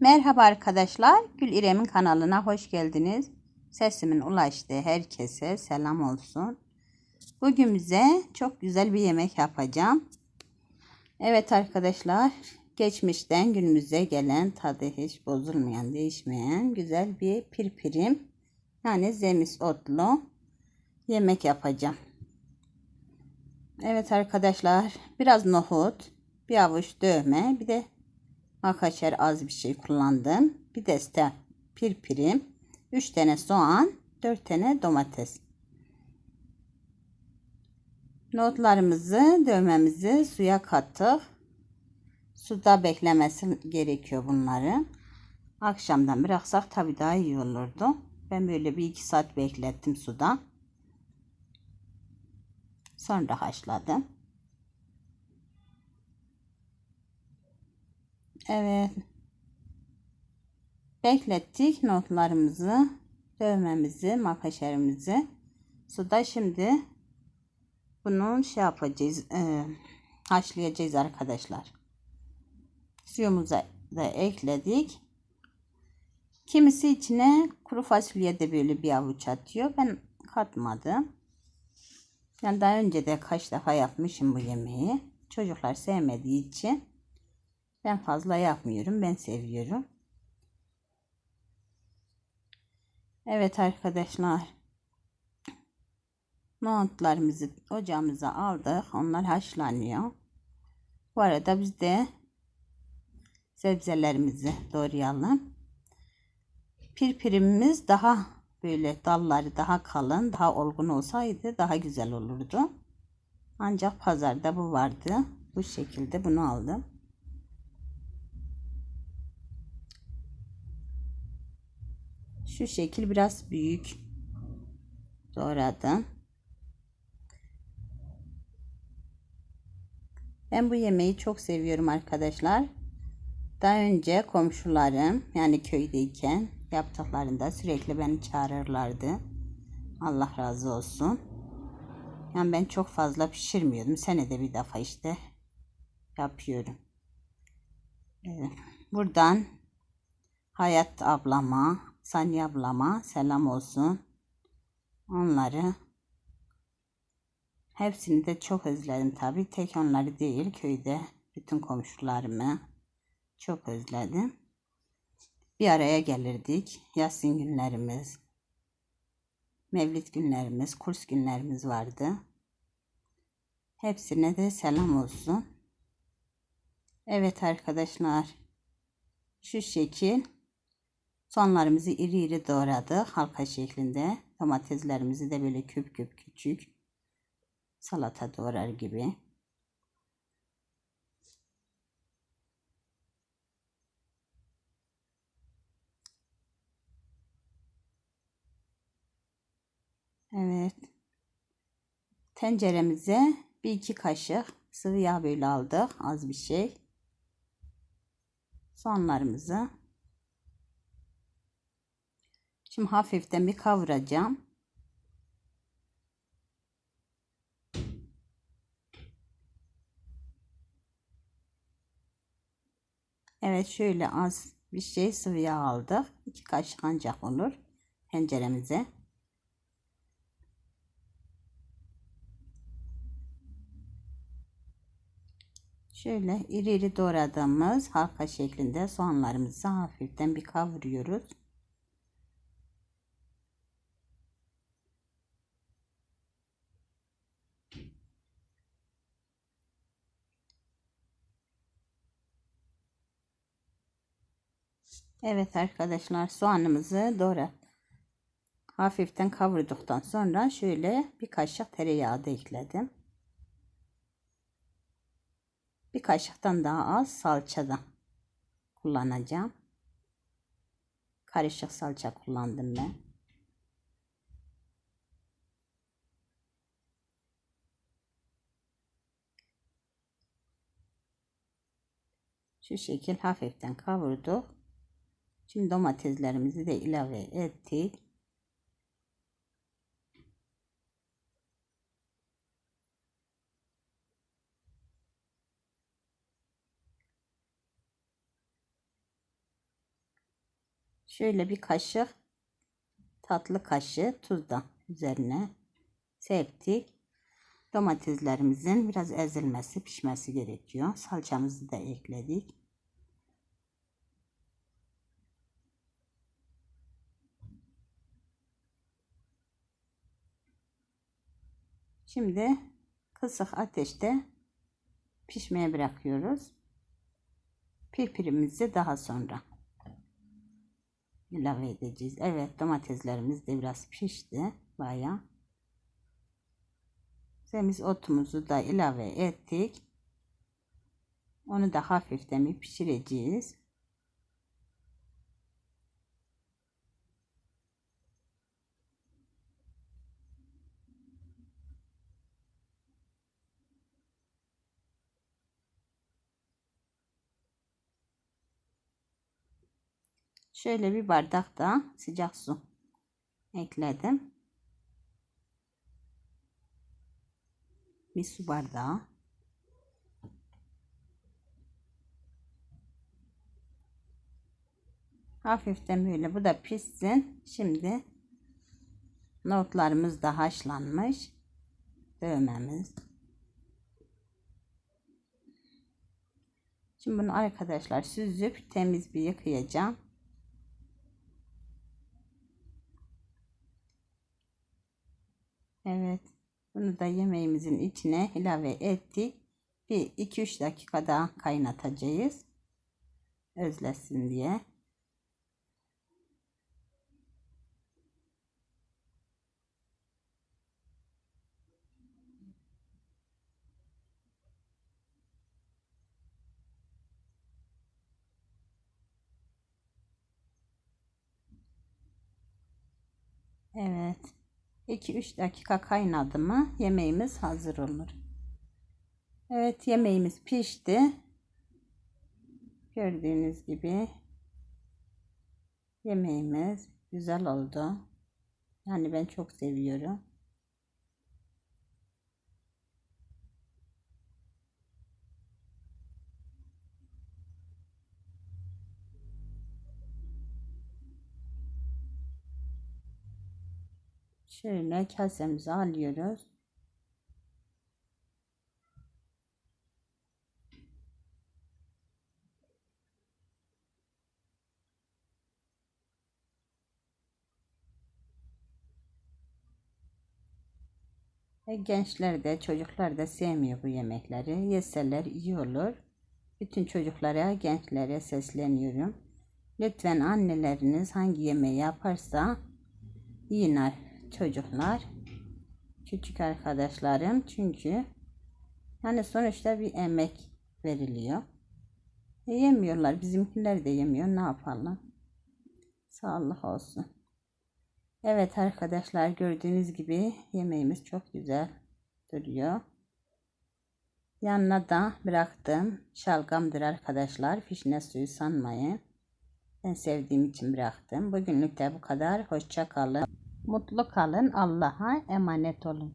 Merhaba arkadaşlar, Gül İrem'in kanalına hoş geldiniz. Sesimin ulaştığı herkese selam olsun. Bugün bize çok güzel bir yemek yapacağım. Evet arkadaşlar, geçmişten günümüze gelen tadı hiç bozulmayan, değişmeyen güzel bir pirpirim yani zemis otlu yemek yapacağım. Evet arkadaşlar, biraz nohut, bir avuç dövme, bir de Makaşer az bir şey kullandım. Bir deste pirpirim. 3 tane soğan. 4 tane domates. Notlarımızı, dövmemizi suya kattık. Suda beklemesi gerekiyor bunları. Akşamdan bıraksak tabi daha iyi olurdu. Ben böyle bir iki saat beklettim suda. Sonra haşladım. Evet. Beklettik notlarımızı, dövmemizi, makaşerimizi. Suda şimdi bunu şey yapacağız, e, haşlayacağız arkadaşlar. Suyumuzu da ekledik. Kimisi içine kuru fasulye de böyle bir avuç atıyor. Ben katmadım. Yani daha önce de kaç defa yapmışım bu yemeği. Çocuklar sevmediği için ben fazla yapmıyorum. Ben seviyorum. Evet arkadaşlar. Nohutlarımızı ocağımıza aldık. Onlar haşlanıyor. Bu arada biz de sebzelerimizi doğrayalım. Pirpirimiz daha böyle dalları daha kalın, daha olgun olsaydı daha güzel olurdu. Ancak pazarda bu vardı. Bu şekilde bunu aldım. Şu şekil biraz büyük doğradım. Ben bu yemeği çok seviyorum arkadaşlar. Daha önce komşularım yani köydeyken yaptıklarında sürekli beni çağırırlardı. Allah razı olsun. Yani ben çok fazla pişirmiyordum. Senede bir defa işte yapıyorum. Buradan Hayat ablama, Saniye ablama selam olsun. Onları hepsini de çok özledim tabi. Tek onları değil köyde bütün komşularımı çok özledim. Bir araya gelirdik. Yasin günlerimiz, mevlid günlerimiz, kurs günlerimiz vardı. Hepsine de selam olsun. Evet arkadaşlar. Şu şekil Soğanlarımızı iri iri doğradık halka şeklinde. Domateslerimizi de böyle küp küp küçük salata doğrar gibi. Evet. Tenceremize bir iki kaşık sıvı yağ böyle aldık. Az bir şey. Soğanlarımızı Şimdi hafiften bir kavuracağım. Evet şöyle az bir şey sıvı yağ aldık. İki kaşık ancak olur tenceremize. Şöyle iri iri doğradığımız halka şeklinde soğanlarımızı hafiften bir kavuruyoruz. Evet arkadaşlar soğanımızı doğra hafiften kavurduktan sonra şöyle bir kaşık tereyağı da ekledim. Bir kaşıktan daha az salça da kullanacağım. Karışık salça kullandım ben. Şu şekil hafiften kavurduk. Şimdi domateslerimizi de ilave ettik. Şöyle bir kaşık tatlı kaşığı tuz da üzerine serptik. Domateslerimizin biraz ezilmesi, pişmesi gerekiyor. Salçamızı da ekledik. Şimdi kısık ateşte pişmeye bırakıyoruz. Pirpirimizi daha sonra ilave edeceğiz. Evet domateslerimiz de biraz pişti. Baya. Semiz otumuzu da ilave ettik. Onu da hafiften bir pişireceğiz. Şöyle bir bardak da sıcak su ekledim. Bir su bardağı. Hafiften böyle bu da pişsin. Şimdi nohutlarımız da haşlanmış. Dövmemiz. Şimdi bunu arkadaşlar süzüp temiz bir yıkayacağım. Evet. Bunu da yemeğimizin içine ilave ettik. Bir 2-3 dakika daha kaynatacağız. Özlesin diye. Evet. 2-3 dakika kaynadı mı yemeğimiz hazır olur. Evet yemeğimiz pişti. Gördüğünüz gibi yemeğimiz güzel oldu. Yani ben çok seviyorum. Şöyle kasemize alıyoruz. Ve gençler de çocuklar da sevmiyor bu yemekleri. Yeseler iyi olur. Bütün çocuklara, gençlere sesleniyorum. Lütfen anneleriniz hangi yemeği yaparsa yiyin çocuklar. Küçük arkadaşlarım çünkü yani sonuçta bir emek veriliyor. E, yemiyorlar. Bizimkiler de yemiyor. Ne yapalım? Sağlık olsun. Evet arkadaşlar gördüğünüz gibi yemeğimiz çok güzel duruyor. Yanına da bıraktım. Şalgamdır arkadaşlar. Fişne suyu sanmayın. Ben sevdiğim için bıraktım. Bugünlük de bu kadar. Hoşça kalın. Mutlu kalın. Allah'a emanet olun.